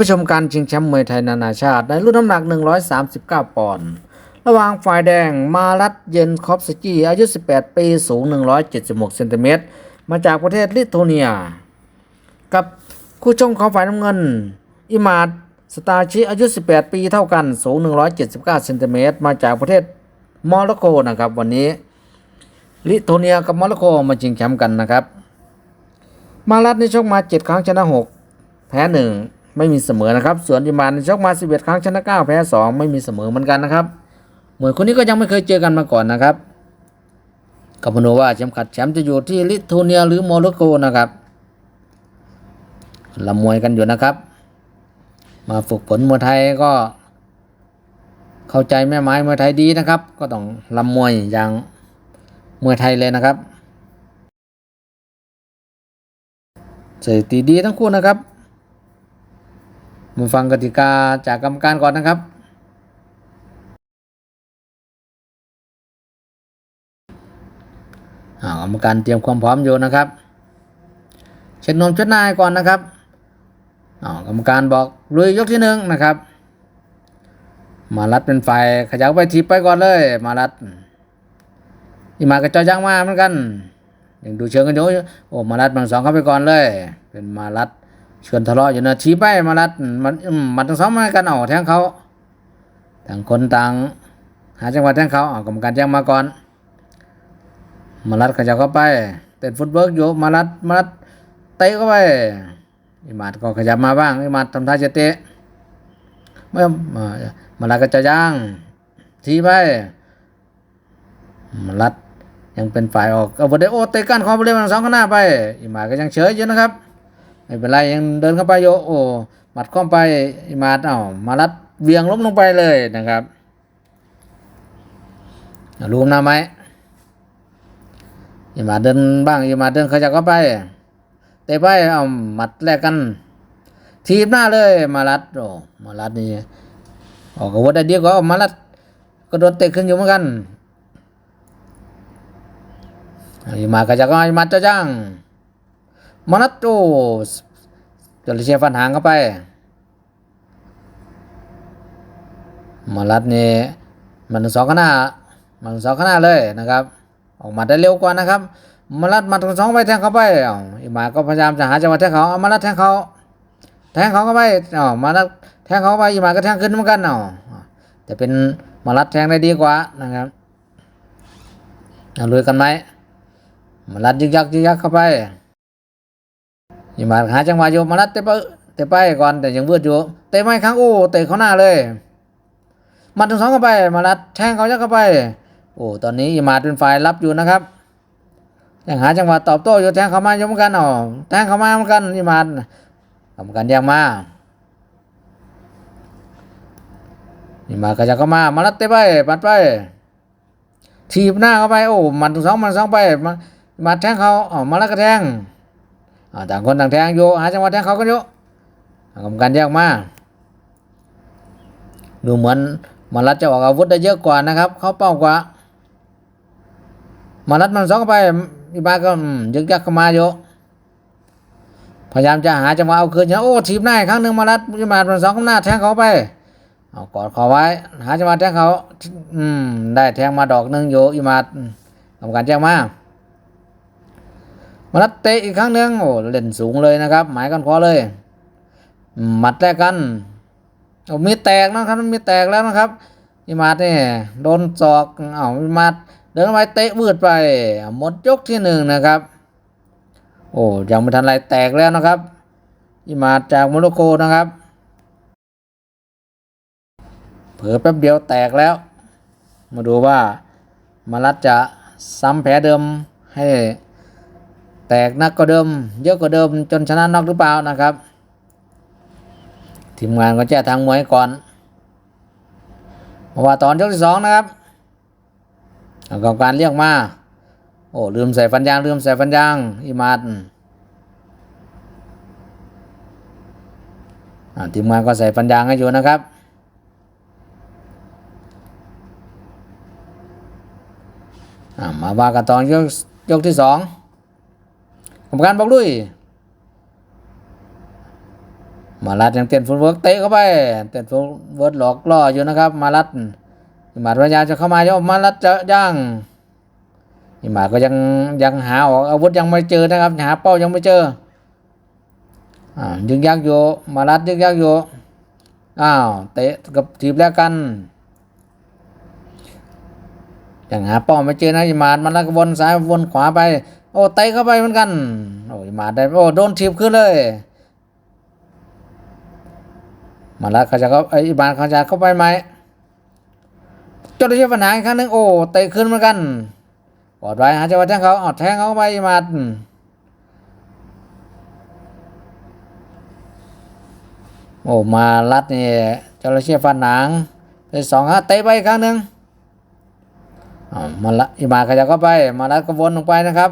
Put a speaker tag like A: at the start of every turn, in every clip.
A: ผู้ชมการชิงแชมป์มวยไทยนานาชาติในรุ่นน้ำหนัก 139 ปอนด์ ระหว่างฝ่ายแดงมารัตเยนคอฟสกี้อายุ 18 ปี สูง 176เซนติเมตร มาจากประเทศลิทัวเนีย กับคู่ชงของฝ่ายน้ำเงิน อิมาดสตาชิอายุ 18 ปีเท่ากัน สูง 179เซนติเมตร มาจากประเทศโมร็อกโกนะครับวันนี้ ลิทัวเนียกับโมร็อกโกมาชิงแชมป์กันนะครับ มารัตในชกมา 7 ครั้งชนะ 6 แพ้ 1 ไม่มีเสมอนะครับ ส่วนอิมานในชกมา 11 ครั้งชนะ 9 แพ้ 2 ไม่มีเสมอเหมือนกันนะครับมวยคนนี้ก็ยังไม่เคยเจอกันมาก่อนนะครับกับมาดูว่าแชมป์ขัดแชมป์จะอยู่ที่ลิทัวเนียหรือโมร็อกโกนะครับละมวยกันอยู่นะครับ มาฝึกฝนมวยไทยก็ เข้าใจแม่ไม้มวยไทยดีนะครับ ก็ต้องลำมวยอย่างมวยไทยเลยนะครับสถิติดีทั้งคู่นะครับ มาฟังกติกาจากกรรมการก่อนนะครับอ่ากรรมการเตรียมความพร้อมอยู่นะครับ เช็ดนมเช็ดหนายก่อนนะครับอ่ากรรมการบอกลุยยกที่หนึ่งนะครับ มารัดเป็นฝ่ายขยับไปทีไปก่อนเลย มารัดอีมากระจอยยางมาเหมือนกันยังดูเชิงกันอยู่โอ้มารัดมันสองเข้าไปก่อนเลย เป็นมารัด ชวนทะเลาะอยู่นะชี้ไปมารัดมันมันทั้งสองมากันเอาแทงเขาต่างคนต่าง หาจังหวะแทงเขาเอากรรมการแจ้งมาก่อน มารัดขยับเข้าไปเต้นฟุตเบิร์กอยู่มารัดมารัดเตะเข้าไปอิมาดก็ขยับมาบ้างอิมาดทำท่าจะเตะเมื่อมามารัดก็จะย่างทีไปมารัดยังเป็นฝ่ายออกเอาบอลได้โอเตะกันคอมบริเวณสองข้างหน้าไปอิมาดก็ยังเฉยอยู่นะครับ ไม่เป็นไรยังเดินเข้าไปโยโอ้หมัดเข้าไปมาดเอามารัดเวียงล้มลงไปเลยนะครับรู้หน้าไหมอย่ามาเดินบ้างอย่ามาเดินขยับเข้าไปเตะไปเอาหมัดแลกกัน ทีบหน้าเลย มาลัดโอ้มาลัดนี่ออกอาวุธได้เดียวก็เอามาลัดก็โดนเตะขึ้นอยู่เหมือนกันอย่ามาขยับก็อย่ามาจะจ้าง มาลัดโอ้จระเข้ฟันหางเข้าไปมาลัดนี่มันสองข้างหน้ามันสองข้างหน้าเลยนะครับ ออกมาได้เร็วกว่านะครับมาลัดมาทั้งสองไปแทงเข้าไปอ้าวอีหมาก็พยายามจะหาจังหวะแทงเขาเอามาลัดแทงเขาแทงเขาเข้าไปอ๋อมาลัดแทงเข้าไปอีหมาก็แทงขึ้นเหมือนกันอ๋อแต่เป็นมาลัดแทงได้ดีกว่านะครับเอาลุยกันไหมมาลัดยึกยักยึกยักเข้าไป อีหมาหาจังหวะอยู่มาลัดเตะไปเตะไปก่อนแต่ยังเบืดอยู่เตะไม่ครั้งโอ้เตะเขาหน้าเลยมาทั้งสองเข้าไปมาลัดแทงเขายักเข้าไป โอ้ตอนนี้อิมาเป็นฝ่ายรับอยู่นะครับยังหาจังหวะตอบโต้อยู่แทงเข้ามาอยู่เหมือนกันอ๋อแทงเข้ามาเหมือนกันอิมาดกรรมการแยกมาอิมาดก็จะเข้ามามาลัดเตะไปปัดไปทีบหน้าเข้าไปโอ้มันสองมันสองไปมามาแทงเขาอ๋อมาลัดก็แทง ต่างคนต่างแทงอยู่หาจังหวะแทงเขากันอยู่กรรมการแยกมาดูเหมือนมารัดจะออกอาวุธได้เยอะกว่านะครับ เขาเป้ากว่า มารัดมันสองไปอีบาก็อืมยึกยักเข้ามาอยู่พยายามจะหาจังหวะเอาคืนโอ้ทีบหน้าอีกครั้งหนึ่งมารัดอีมาดมันสองข้างหน้าแทงเขาไปเอากอดคอไว้ หาจังหวะแทงเขา อืม ได้แทงมาดอกหนึ่งอยู่อีมาดทำการแจ้งมา มารัดเตะอีกครั้งหนึ่งโอ้เล่นสูงเลยนะครับ หมายกันคอเลย หมัดแรกกันโอ้มีแตกนะครับมีแตกแล้วนะครับอิมาดนี่โดนศอกเอาอิมาดเดินไปเตะวืดไปหมดยกที่หนึ่งนะครับ โอ้ยังไม่ทันไรแตกแล้วนะครับอิมาดจากโมร็อกโกนะครับ เผลอแป๊บเดียวแตกแล้ว มาดูว่ามารัดจะซ้ำแผลเดิมให้ แตกนักก็เดิม เยอะกว่าเดิมจนชนะน็อกหรือเปล่านะครับ ทีมงานก็แจ้ทางมวยก่อนเพราะว่าตอนยกที่สองนะครับกรรมการเรียกมา โอ้ลืมใส่ฟันยางลืมใส่ฟันยางอีมาดทีมงานก็ใส่ฟันยางให้อยู่นะครับมาว่ากันตอนยกยกที่สอง กรรมการบอกด้วยมาลัดยังเต้นฟุตเวิร์กเตะเข้าไปเต้นฟุตเวิร์กหลอกล่ออยู่นะครับ มาลัดอิมาดพยายาจะเข้ามาโยมมาลัดจะย่างอิมาดก็ยังยังหาออกอาวุธยังไม่เจอนะครับหาเป้ายังไม่เจออ่ายึกยักอยู่มาลัดยึกยักอยู่อ้าวเตะกับทีบแล้วกันยังหาเป้าไม่เจอนะอิมาดมาลัดก็วนซ้ายวนขวาไป อ้เตะเข้าไปเหมือนกัน โอ้อิหมาดได้โอ้โดนทีบขึ้นเลย มาแล้วเขาจะเขาไอ้บานเขาจะเข้าไปไหมจดได้ปัญหาอีกครั้งหนึ่งโอ้เตะขึ้นเหมือนกันกอดไว้หาจังหวะแทงเขาเอาแทงเขาไปมาโอ้มาลัดนี่จระเข้ฟันหนังได้สองฮะเตะไปอีกครั้งหนึ่งอ่ามาละอีมาขาจะเข้าไป มาลัดก็วนลงไปนะครับ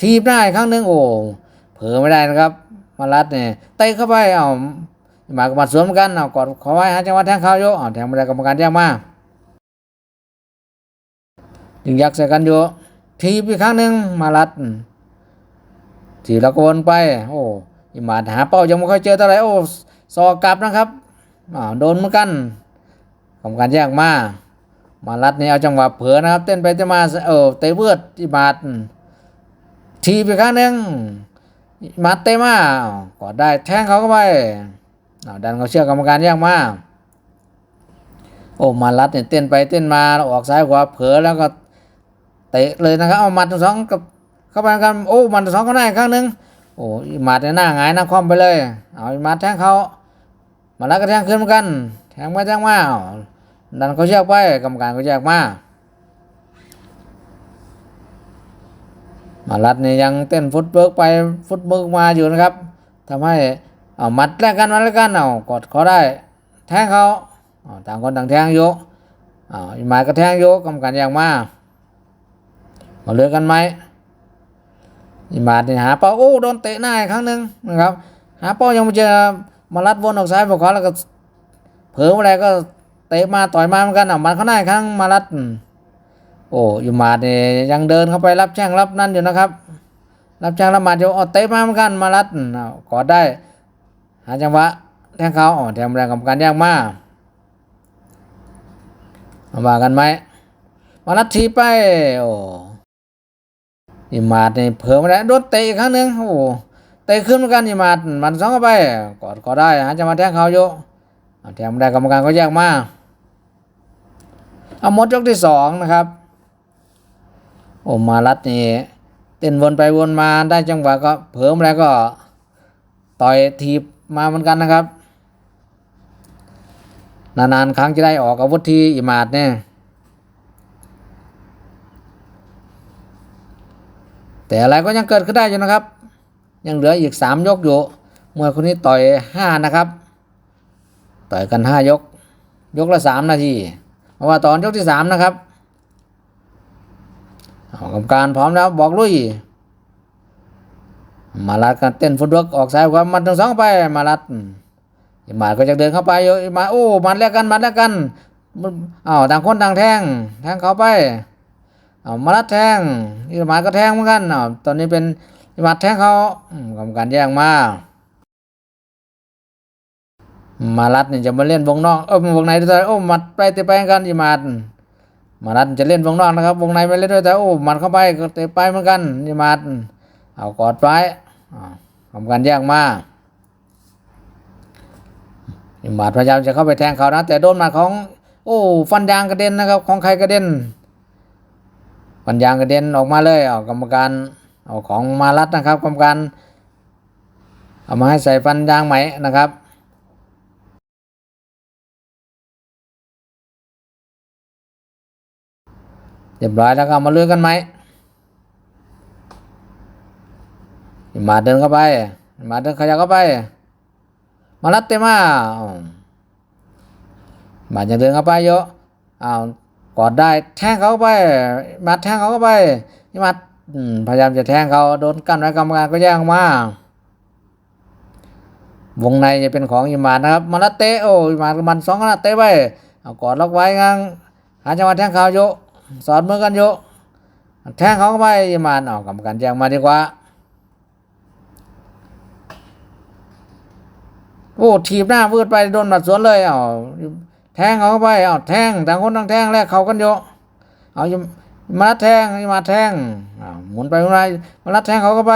A: ทีบได้อีกครั้งหนึ่งโอ้เผลอไม่ได้นะครับ มาลัดเนี่ยเตะเข้าไปเอาหมากมาสวมกันเอากอดเขอไว้หาจังหวะแทงเขาโยเอาแทงไม่ได้กรรมการแยกมายิงยักษ์ใส่กันอยู่ทีบอีกครั้งหนึ่งมาลัดทีแล้วก็วนไป โอ้ยหมาหาเป้ายังไม่ค่อยเจอเท่าไหร่โอ้สอกกลับนะครับอ้าวโดนเหมือนกันกรรมการแยกมามาลัดนี่เอาจังหวะเผลอนะครับ เต้นไปเต้นมาเออเตะเบือดอีบาด ทีบอีกครั้งหนึ่งมาเตะมาอ้าวกอดได้แทงเขาเข้าไปเอาดันเขาเชื่อกรรมการยากมากโอ้มาลัดเนี่ยเต้นไปเต้นมาออกซ้ายขวาเผลอแล้วก็เตะเลยนะครับเอามัดสองกับเข้าไปกันโอ้มัดสองก็ได้ครั้งหนึ่งโอ้มัดเนี่ยหน้าหงายหน้าคว่ำไปเลย เอามัดแทงเขามาลัดก็แทงขึ้นเหมือนกัน แทงไปแทงมาเดันเขาเชือกไปกรรมการเขาแยกมา มาลัดนี่ยังเต้นฟุตเบิร์กไปฟุตเบิร์กมาอยู่นะครับทำให้เอามัดแลกกันมาแล้วกันเอากดเขาได้ แทงเขาต่างคนต่างแทงโยกเอาอีหมายก็แทงโยกกรรมการอย่างมามาเลือกกันไหมอีหมาดนี่หาเป้าโอ้โดนเตะหน้าอีกครั้งหนึ่งนะครับ หาเป้ายังไม่เจอมาลัดวนออกซ้ายบอกขวาแล้วก็เผลออะไรก็เตะมาต่อยมาเหมือนกันเอามันเขาหน้าอีกครั้งมาลัด โอ้อีหมาดนี่ยังเดินเข้าไปรับแช่งรับนั่นอยู่นะครับ รับแช่งรับมาดอยู่เอาเตะมาเหมือนกันมาลัดอืมเอากอดได้ หาจังหวะแทงเขาอ๋อแทงแรงกรรมการยากมากมาว่ากันไหมมาลัดทีไปโอ้อิมาดนี่เผลอไม่ได้โดนเตะอีกครั้งหนึ่งโอ้เตะขึ้นเหมือนกันอิมาดมันสองเข้าไปกอดก็ได้หาจังหวะแทงเขาอยู่เอาแทงไม่ได้กรรมการก็แยกมากเอาหมดยกที่สองนะครับ โอมาลัดนี่เต้นวนไปวนมาได้จังหวะก็เผลอไม่ได้ก็ต่อยทีบมาเหมือนกันนะครับ นานๆครั้งจะได้ออกอาวุธทีอิมาดเนี่ยแต่อะไรก็ยังเกิดขึ้นได้อยู่นะครับ ยังเหลืออีกสามยกอยู่เมื่อคนนี้ต่อยห้านะครับ ต่อยกันห้ายก ยกละสามนาทีเพราะว่าตอนยกที่สามนะครับ กรรมการพร้อมแล้วบอกลุย มาลัดกันเต้นฟุตบอลออกซ้ายขวามมันทั้งสองไป มาลัดอืมอีมาดก็จะเดินเข้าไปอยู่อีหมาโอ้มันแลกกันมันแลกกันอ้าวต่างคนต่างแทงแทงเขาไปอ้าวมาลัดแทงอีมาดก็แทงเหมือนกันอ้าวตอนนี้เป็นอีมาดแทงเขากรรมการแย่งมามาลัดนี่จะมาเล่นวงนอกเออวงในด้วยโอ้มัดไปเตะไปกันอีมาด มาลัดจะเล่นวงนอกนะครับ วงในไม่เล่นด้วยแต่โอ้มัดเข้าไปเตะไปเหมือนกันอีหมาดเอากอดไว้อ่าทำการแยกมาอิหมาดพยายามจะเข้าไปแทงเขานะแต่โดนมัดของ โอ้ฟันยางกระเด็นนะครับ ของใครกระเด็นฟันยางกระเด็นออกมาเลยเอากรรมการเอาของมารัดนะครับ กรรมการเอามาให้ใส่ฟันยางไหมนะครับ เรียบร้อยแล้วก็มาเลือกกันไหมมาเดินเข้าไป มาเดินขยับเข้าไป มาลัดเตมาอ้าวมาจะเดินเข้าไปเยอะอ้าวกอดได้แทงเข้าไปมาแทงเขาเข้าไปนี่มาพยายามจะแทงเขาโดนกั้นไว้กรรมการก็แย่งมาวงในจะเป็นของอิมานนะครับมาลัดเตะโอ้อิมานกับมันสองขนาดเตะไปเอากอดล็อกไว้งังหาจังหวะแทงเขาโยก สอดมือกันโยแทงเขาเข้าไปมานเอากรรมการแย่งมาดีกว่า โอ้ถีบหน้าวืดไปโดนหมัดสวนเลยเอาแทงเข้าไปเอาแทงต่างคนต่างแทงแลกเขากันอยู่เอามาแทงมาแทงหมุนไปหมุนมามาลัดแทงเขาเข้าไป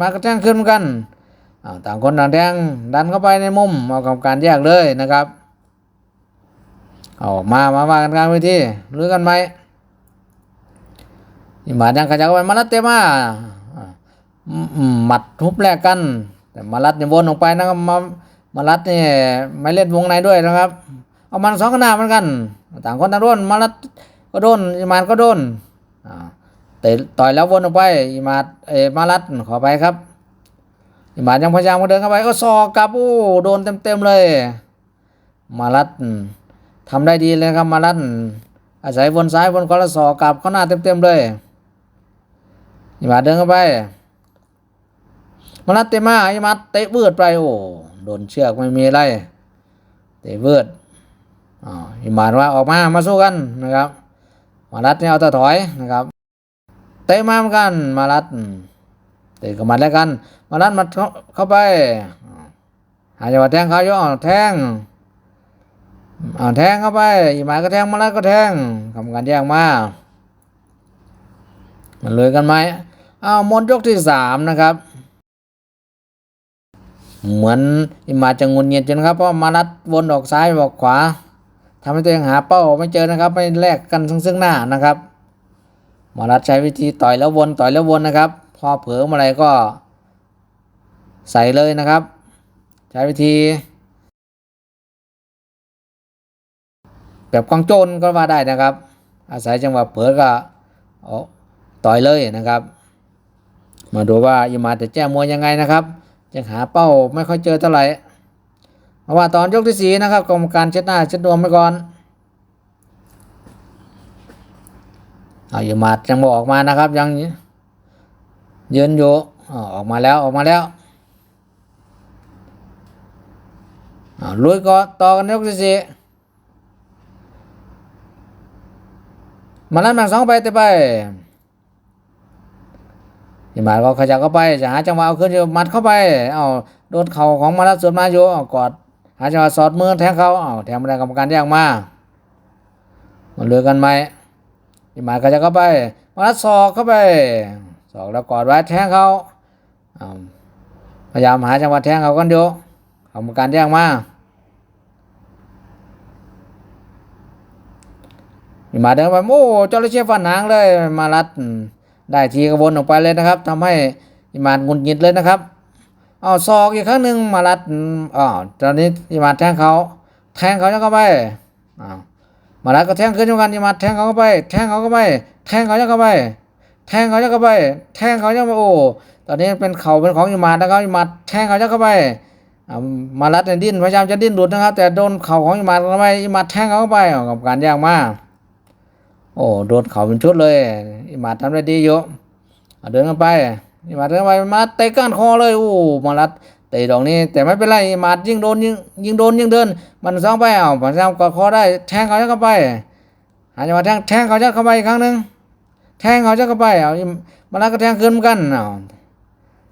A: มาก็แทงขึ้นเหมือนกันต่างคนต่างแทงดันเข้าไปในมุมเอากรรมการแยกเลยนะครับ เอาอกมามาว่ากันกลางเวทีรือกันไหมอีหมาดังขยักเข้าไปมาลัดเตะมาอ่าอืมอืมหมัดทุบแลกกัน แต่มาลัดเนี่ยวนออกไปนะครับมามาลัดเนี่ยไม่เล่นวงในด้วยนะครับ เอามันสองขนาดเหมือนกัน ต่างคนต่างโดนมาลัดก็โดนอีมานก็โดนแต่ต่อยแล้ววนออกไปอีมาดเอมาลัดขอไปครับอีมานยังพยายามเดินเข้าไปก็ซอกกลับโอ้โดนเต็มๆเลย มาลัด ทำได้ดีเลยครับมาลัดอาศัยวนซ้ายวนขวาแล้วซอกกลับเข้าหน้าเต็มๆเลยอีมาเดินเข้าไปมาลัดเตะมาไอ้มัดเตะเบืดไปโอ้โดนเชือกไม่มีอะไรเตะเบืดอ๋ออิมาว่าออกมามาสู้กันนะครับ มาลัดเนี่ยเอาแตะถอยนะครับ เตะมาเหมือนกันมาลัดเตะกับมันแล้วกัน มาลัดมัดเข้าเข้าไปอาหาจังหวะแทงเขาย่อแทง อ่าแทงเข้าไปอิมาก็แทงมาลัดก็แทงทำการแย่งมามันเลยกันไหมอ้าวหมดยกที่สามนะครับ เหมือนอิมาจะงุนเงียจนครับเพราะมารัดวนออกซ้ายออกขวาทำให้ตัวเองหาเป้าไม่เจอนะครับ ไม่แลกกันซึ่งซึ่งหน้านะครับ มารัดใช้วิธีต่อยแล้ววนต่อยแล้ววนนะครับ พอเผลอเมื่อไรก็ใส่เลยนะครับ ใช้วิธี แบบกองโจรก็ว่าได้นะครับ อาศัยจังหวะเผลอก็อต่อยเลยนะครับ มาดูว่าอิมาจะแจ้มวยยังไงนะครับยังหาเป้าไม่ค่อยเจอเท่าไหร่เพราะว่าตอนยกที่สีนะครับกรรมการเช็ดหน้าเช็ดดวงไปก่อนเอาอย่มายังบออกมานะครับ ยังยืนอยู่ออกมาแล้วออกมาแล้วลุยก็ต่อกันยกที่สี่ มาลั่นแบ่งสองไปเตะไปที่มาก็ขยับเข้าไปจะหาจังหวะเอาขึ้นอยู่มัดเข้าไปเอาโดนเข่าของมาลัดสวนมาอยู่เอากอดหาจังหวะสอดมือแทงเขาเอาแทงไม่ได้กรรมการแยกมามันเลือกันไหมที่มาขยับเข้าไป มาลัดศอกเข้าไปศอกแล้วกอดไว้แทงเขาพยายามหาจังหวะแทงเขากันอยู่กรรมการแยกมา ที่มาเดินไปโอ้จระเข้ฟันหางเลยมาลัดได้ทีกระวนออกไปเลยนะครับทำให้อิมานงุดหงิดเลยนะครับเอาศอกอีกครั้งหนึ่งมาลัดอ๋อตอนนี้อิมานแทงเขาแทงเขาเข้าไปอ้าวมาลัดก็แทงขึ้นเหมือนกันอิมานแทงเขาเข้าไป แทงเขาเข้าไป แทงเขาเข้าไป แทงเขาเข้าไป แทงเขาเข้าไปโอ้ตอนนี้เป็นเข่าเป็นของอิมานนะครับอิมานแทงเขาเข้าไปมาลัดเนี่ยดิ้นพยายามจะดิ้นหลุดนะครับ แต่โดนเข่าของอิมานเข้าไปอิมานแทงเขาเข้าไปเอากับการยากมาก โอ้โดนเขาเป็นชุดเลยอิมาทำได้ดีเยอะเอาเดินกันไปอิมาเดินไปมาเตะก้านคอเลยโอ้มาลัดเตะดอกนี้แต่ไม่เป็นไรอิมายิ่งโดนยิ่งยิ่งโดนยิ่งเดิน มันสองไปเอาพยายามกอดคอได้แทงเขาจะเข้าไปหาจังหวะแทงแทงเขาจะเข้าไปอีกครั้งหนึ่งแทงเขาจะเข้าไปเอามาลัดก็แทงขึ้นเหมือนกันเอา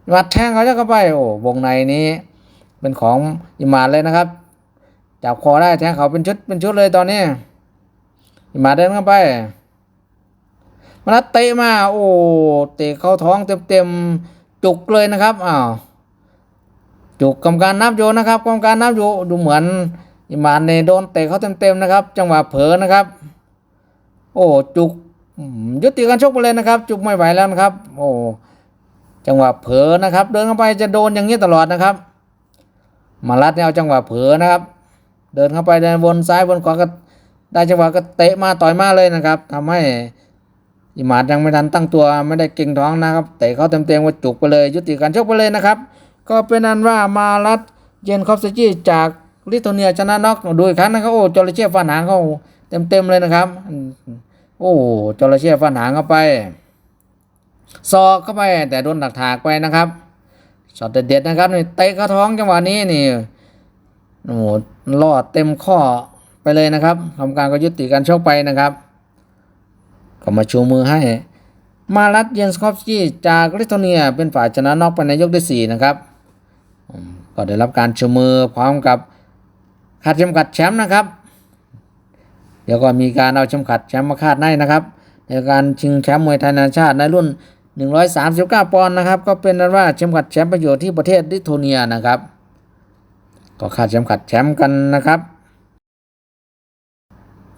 A: อิมาแทงเขาจะเข้าไป โอ้วงในนี้ เป็นของอิมาเลยนะครับจับคอได้แทงเขาเป็นชุดเป็นชุดเลยตอนนี้ มาเดินเข้าไปมานัดเตะมา โอ้เตะเข้าท้องเต็มๆจุกเลยนะครับอ้าวจุกกรรมการนับอยู่นะครับกรรมการนับอยู่ดูเหมือนอิมานเนโดนเตะเขาเต็มๆนะครับ จังหวะเผลอนะครับ โอ้จุกยุติการชกไปเลยนะครับ จุกไม่ไหวแล้วนะครับ โอ้จังหวะเผลอนะครับ เดินเข้าไปจะโดนอย่างนี้ตลอดนะครับ มาลัดเนี่ยเอาจังหวะเผลอนะครับ เดินเข้าไปเดินวนซ้ายวนขวาก็ ได้จังหวะก็เตะมาต่อยมาเลยนะครับทำให้อิมาดยังไม่ทันตั้งตัวไม่ได้เก่งท้องนะครับเตะเขาเต็มๆว่าจุกไปเลย ยุติการชกไปเลยนะครับ ก็เป็นอันว่ามาลัดเยนคอฟสจี้จากลิทัวเนียชนะน็อกโดยครั้งนะครับโอ้จอระเข้ฟันหางเขาเต็มๆเลยนะครับ โอ้จอระเข้ฟันหางเข้าไปซอกเข้าไปแต่โดนดักถากไปนะครับช็อตเด็ดๆนะครับนี่เตะเข้าท้องจังหวะนี้นี่โอ้โหลอดเต็มข้อ เลยนะครับทำการก็ยุติการชกไปนะครับ ก็มาชูมือให้ มาลัดเยนสคอฟสกี้จากลิทัวเนียเป็นฝ่ายชนะน็อกไปในยกที่สี่นะครับ ก็ได้รับการชูมือพร้อมกับคาดเข็มขัดแชมป์นะครับ เดี๋ยวก็มีการเอาเข็มขัดแชมป์มาคาดในนะครับ ในการชิงแชมป์มวยไทยนานาชาติในรุ่น 139 ปอนด์นะครับ ก็เป็นนั้นว่าเข็มขัดแชมป์ไปอยู่ที่ประเทศลิทัวเนียนะครับ ก็คาดเข็มขัดแชมป์กันนะครับ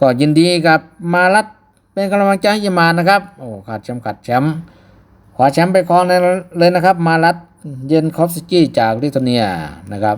A: ก็ยินดีกับมารัดเป็นกำลังใจให้มานะครับโอ้ขาดแชมป์ขัดแชมป์ขวาแชมป์ไปครองเลยนะครับ มารัดเย็นคอฟสกี้จากลิทัวเนียนะครับ